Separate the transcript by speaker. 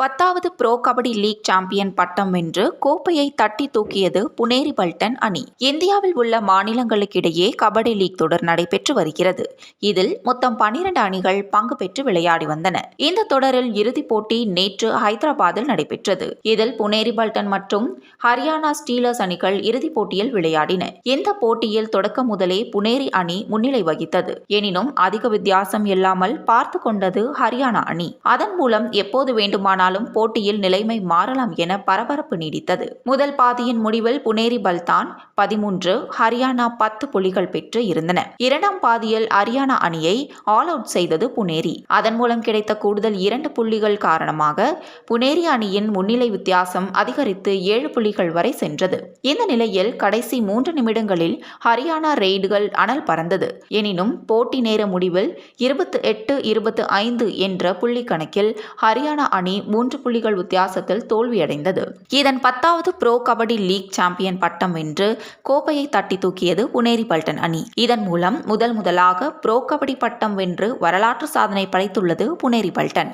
Speaker 1: பத்தாவது bro kabaddi league champion பட்டம் வென்று கோப்பையை தட்டி தூக்கியது புனேரி பல்டன் அணி. இந்தியாவில் உள்ள மாநிலங்களுக்கிடையே கபடி லீக் தொடர் நடைபெற்று வருகிறது. இதில் மொத்தம் பனிரெண்டு அணிகள் பங்கு பெற்று விளையாடி வந்தன. இந்த தொடரில் இறுதிப் போட்டி நேற்று ஹைதராபாத்தில் நடைபெற்றது. இதில் புனேரி பல்டன் மற்றும் ஹரியானா ஸ்டீலர்ஸ் அணிகள் இறுதிப் போட்டியில் விளையாடின. இந்த போட்டியில் தொடக்கம் முதலே புனேரி அணி முன்னிலை வகித்தது. எனினும் அதிக வித்தியாசம் இல்லாமல் பார்த்து கொண்டது ஹரியானா அணி. அதன் மூலம் எப்போது வேண்டுமானால் ஆனாலும் போட்டியில் நிலைமை மாறலாம் என பரபரப்பு நீடித்தது. முதல் பாதியின் முடிவில் புனேரி பல்தான் பதிமூன்று ஹரியானா பத்து புள்ளிகள் பெற்று இருந்தன. இரண்டாம் பாதியில் ஹரியானா அணியை ஆல் அவுட் செய்தது புனேரி. அதன் மூலம் கிடைத்த கூடுதல் இரண்டு புள்ளிகள் காரணமாக புனேரி அணியின் முன்னிலை வித்தியாசம் அதிகரித்து ஏழு புள்ளிகள் வரை சென்றது. இந்த நிலையில் கடைசி மூன்று நிமிடங்களில் ஹரியானா ரெய்டுகள் அனல் பறந்தது. எனினும் போட்டி நேர முடிவில் இருபத்து எட்டு இருபத்து ஐந்து என்ற புள்ளி கணக்கில் ஹரியானா அணி மூன்று புள்ளிகள் வித்தியாசத்தில் தோல்வியடைந்தது. இதன் பத்தாவது ப்ரோ கபடி லீக் சாம்பியன் பட்டம் வென்று கோப்பையை தட்டி தூக்கியது புனேரி பல்டன் அணி. இதன் மூலம் முதல் முதலாக ப்ரோ கபடி பட்டம் வென்று வரலாற்று சாதனை படைத்துள்ளது புனேரி பல்டன்.